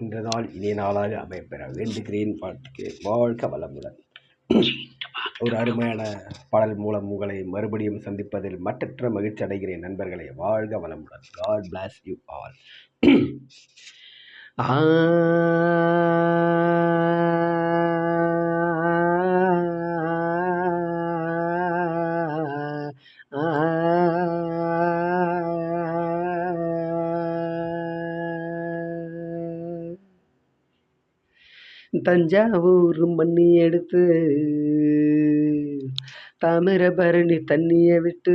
இந்த நாள் இனிய நாளாக அமைப்பெற வேண்டுகிறேன். வாழ்த்துக்கிறேன் வாழ்க வளமுடன். ஒரு அருமையான பாடல் மூலம் உங்களை மறுபடியும் சந்திப்பதில் மற்றற்ற மகிழ்ச்சி அடைகிறேன். நண்பர்களே வாழ்க வளமுடன். God bless you all Thanjavur மண்ணி எடுத்து தாமிரபரணி தண்ணியை விட்டு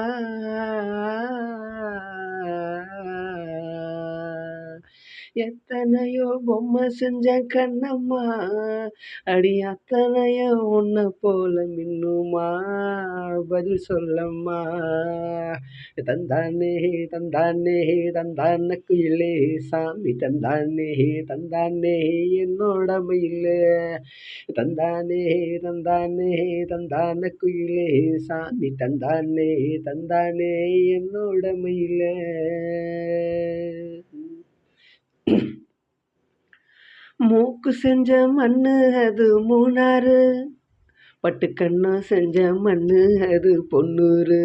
அத்தனையோ பொம்மை செஞ்ச கண்ணம்மா. அடி அத்தனையோ உன்னை போல மின்னுமா. பதில் சொல்லம்மா. தந்தானே தந்தானே தந்தான குயிலே. சாமி தந்தானே தந்தானே என்னோட மயிலே. தந்தானே தந்தானே தந்தான குயிலே. சாமி தந்தானே தந்தானே என்னோட மயிலே. மூக்கு செஞ்ச மண்ணு அது மூணாறு. பட்டுக்கண்ணா செஞ்ச மண்ணு அது பொன்னூறு.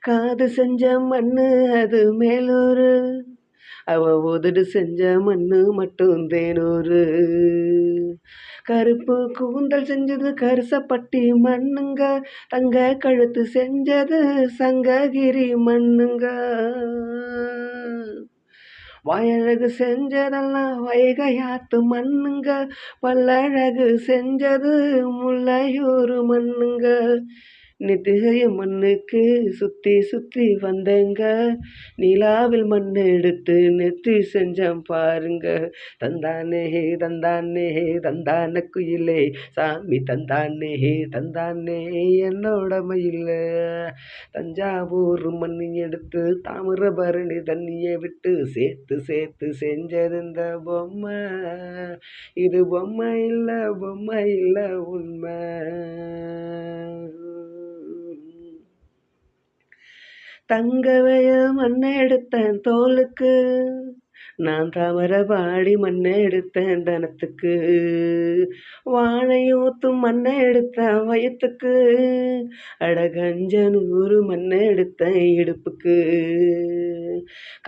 காது செஞ்ச மண்ணு அது மேலூர் அவ உதடு செஞ்ச மண்ணு மட்டும் தேனூரு கருப்பு கூந்தல் செஞ்சது கருசப்பட்டி மண்ணுங்க. தங்க கழுத்து செஞ்சது சங்ககிரி மண்ணுங்க. வயழகு செஞ்சதெல்லாம் வைகையாத்து மண்ணுங்க. பல்லழகு செஞ்சது முல்லையூர் மண்ணுங்க. நித்திய மண்ணுக்கு சுத்தி சுத்தி வந்தேங்க. நிலாவில் மண் எடுத்து நெத்தி செஞ்சம் பாருங்க. தந்தானே தந்தானே தந்தான குயிலே. சாமி தந்தானே தந்தானே என்னோட மயில. தஞ்சாவூர் மண் எடுத்து தாமிரபரணி தண்ணியை விட்டு சேர்த்து சேர்த்து செஞ்சது பொம்மை. இது பொம்மை இல்லை பொம்மை இல்லை உண்மை. தங்கவைய மண்ணை எடுத்தேன் தோலுக்கு. நான் தவற பாடி மண்ணை எடுத்தேன் தனத்துக்கு. வாழையூத்தும் மண்ணை எடுத்தேன் வயத்துக்கு. அடகஞ்ச நூறு மண்ணை எடுத்தேன் இடுப்புக்கு.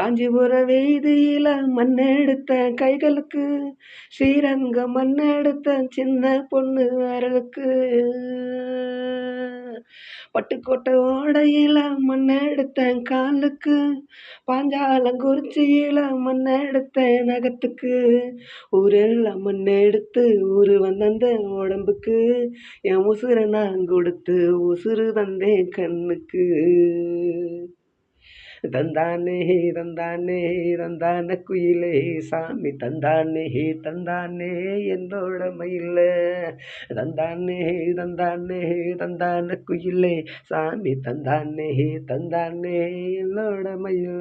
காஞ்சிபுர வீதியில மண்ணை எடுத்தேன் கைகளுக்கு. ஸ்ரீரங்கம் மண்ணை எடுத்தேன் சின்ன பொண்ணு வரலுக்கு. பட்டுக்கோட்டை ஓடையில மண்ணை எடுத்தேன் காலுக்கு. பாஞ்சாலங்குறிச்சியில மண்ணை எடுத்தேன் நகத்துக்கு. ஊரெல்லாம் மண்ணை எடுத்து ஊரு வந்தந்த உடம்புக்கு. என் உசுரை நான் கொடுத்து உசுறு தந்தேன் கண்ணுக்கு. தந்தானே தந்தானே தந்தான குயிலே சாமி தந்தானே தந்தானே என்னோட மயில தந்தானே தந்தானே தந்தான குயிலே சாமி தந்தானே தந்தானே என்னோட மயில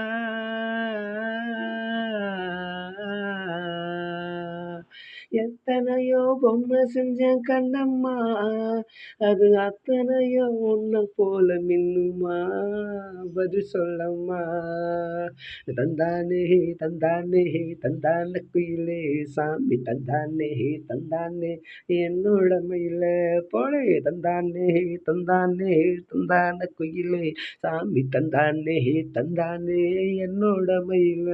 எத்தனையோ பொம்மை செஞ்சேன் கண்ணம்மா. அது அத்தனையோ உன்னை போல மின்னுமா? பதில் சொல்லம்மா. தந்தானே தந்தானே தந்தான குயிலே. சாமி தந்தானே தந்தானே என்னோட மயில போலே தந்தானே தந்தானே தந்தான குயிலே. சாமி தந்தானே தந்தானே என்னோட மயில